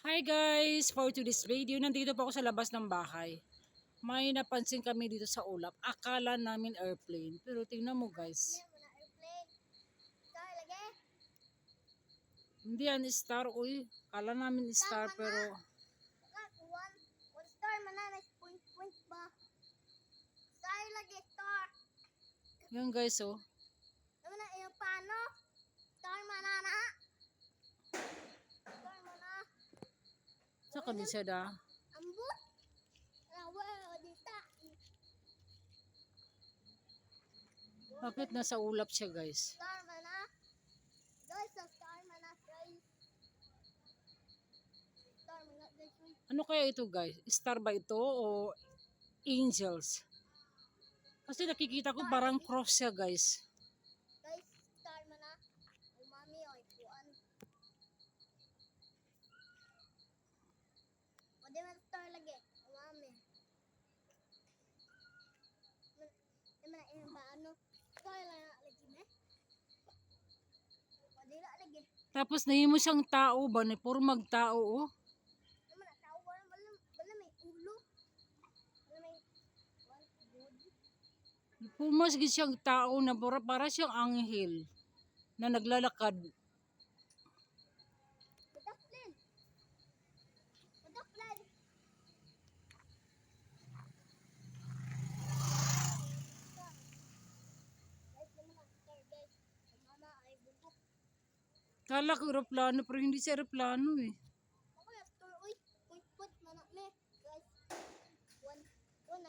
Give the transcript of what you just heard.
Hi guys! For today's video, nandito po ako sa labas ng bahay. May napansin kami dito sa ulap. Akala namin airplane. Pero tingnan mo guys. Hindi yan star. Uy, akala namin star pero one one star man na point point ba. Star lagi star. yun guys oh. Ano na yung paano? Star man na na. Star man na. Sa kanil siya da. Ambot. Rawa dita. Bakit nasa ulap siya guys? Star man na. Guys, star man na guys. Star man na guys. uy. Ano kaya ito guys? Star ba ito o angels? Kasi nakikita ko parang cross siya guys. Guys, star man na. Umami o ipuan. O di man star lagi. Umami. Man- Di man na ba ano? Star lang na lagi me. O di na lagi. Tapos nahimo siyang tao ba? Ni puro magtao oh. Di man na tao wala wala wala may ulo. Wala may wala body. Pumas gid siyang tao na para, para siyang anghel na naglalakad. Kala ko aeroplano pero hindi siya aeroplano eh.